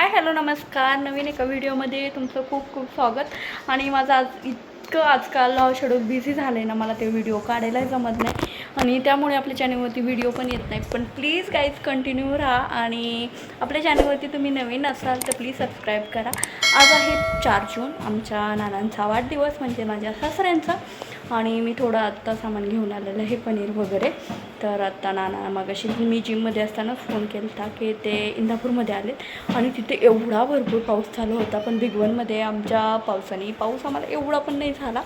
Hi hello नमस्कार. नवीन एका व्हिडिओमध्ये तुमचं खूप खूप स्वागत. आणि माझं आज इतकं आजकाल शेड्यूल बिझी झालं आहे ना मला ते व्हिडिओ काढायलाही जमत नाही. आणि त्यामुळे आपल्या चॅनलवरती व्हिडिओ पण येत नाही. पण प्लीज गाईज कंटिन्यू राहा. आणि आपल्या चॅनलवरती तुम्ही नवीन असाल तर प्लीज सबस्क्राईब करा. आज आहे चार जून आमच्या नानांचा वाढदिवस म्हणजे माझ्या सासऱ्यांचा. आणि मी थोडं आत्ता सामान घेऊन आलेलं आहे पनीर वगैरे. तर आत्ता नाना मागाशी मी जिममध्ये असताना फोन केला होता की ते इंदापूरमध्ये आले आणि तिथे एवढा भरपूर पाऊस चालू होता पण भिगवणमध्ये आमच्या पावसाने पाऊस आम्हाला एवढा पण नाही झाला.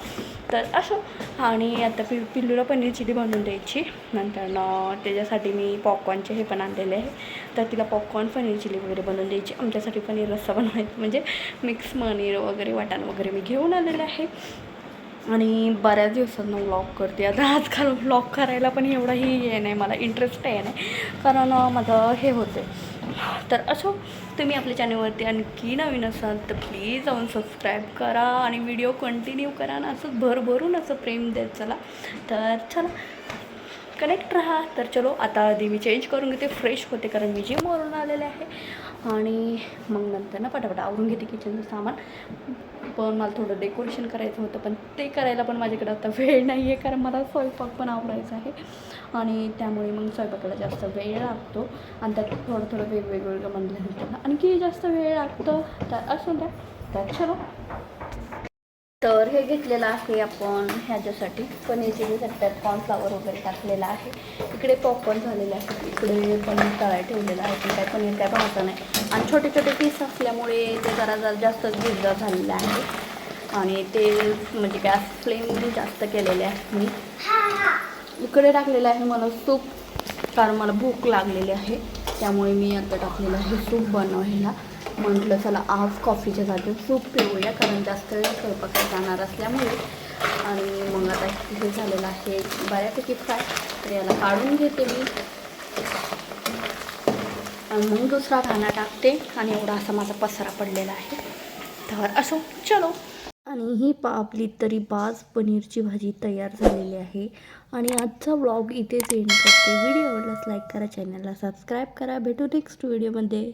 तर असं. आणि आता पि पिल्लूला पनीर चिली बनवून द्यायची. नंतर त्याच्यासाठी मी पॉपकॉर्नचे हे पण आणलेले आहे. तर तिला पॉपकॉर्न पनीर चिली वगैरे बनवून द्यायची. आमच्यासाठी पनीर रस्सा बनवायचा. म्हणजे मिक्स पनीर वगैरे वाटाण वगैरे मी घेऊन आलेलं आहे. आणि बऱ्याच दिवसांना व्लॉग करते. आता आजकाल व्लॉग करायला पण एवढाही हे नाही मला इंटरेस्ट आहे नाही. कारण माझं हे होते. तर असो तुम्ही आपल्या चॅनलवरती आणखी नवीन असाल तर प्लीज जाऊन सबस्क्राईब करा आणि व्हिडिओ कंटिन्यू करा ना. असं भरभरून असं प्रेम देत चला. तर चला. कनेक्ट राहा. तर चलो आता आधी मी चेंज करून घेते. फ्रेश होते कारण मी जिमवरून आलेले आहे. आणि मग नंतर ना पटापट आवरून घेते किचनचं सामान. पण मला थोडं डेकोरेशन करायचं होतं पण ते करायला पण माझ्याकडे आता वेळ नाही आहे कारण मला स्वयंपाक पण आवडायचा आहे. आणि त्यामुळे मग स्वयंपाकाला जास्त वेळ लागतो. आणि त्यात थोडं थोडं वेगवेगळं म्हणलं आणखी जास्त वेळ लागतो तर असं द्या. तर चलो. तर हे घेतलेलं आहे आपण ह्याच्यासाठी. पनीर चिलीसाठी त्यात कॉर्नफ्लावर वगैरे टाकलेलं आहे. इकडे पॉपकॉर्न झालेले आहे. इकडे पनीर तळाय ठेवलेलं आहे. पण काय पनीर काय भाजलं नाही. आणि छोटे छोटे पीस असल्यामुळे ते जरा जरा जास्त गिरजा झालेलं आहे. आणि ते म्हणजे गॅस फ्लेम जास्त केलेले आहे मी. इकडे टाकलेलं आहे मला सूप कारण मला भूक लागलेली आहे. त्यामुळे मी आता टाकलेलं आहे सूप बनवायला. म्हटलं चला आज कॉफीच्या जागी सूप पिऊया कारण जास्त वेळ स्वयंपाकात जाणार असल्यामुळे. आणि मग आता हे झालेलं आहे. बऱ्यापैकी फ्राय तर याला काढून घेते मी. आणि मग दुसरा खाना टाकते आणि एवढा असा माझा पसारा पडलेला आहे. तर असो चलो. आणि ही पा आपली तरी बाज पनीरची भाजी तयार झालेली आहे. आणि आजचा व्लॉग इथेच एंड करते. व्हिडिओ आवडल्यास लाईक करा चॅनलला सबस्क्राईब करा. भेटू नेक्स्ट व्हिडिओमध्ये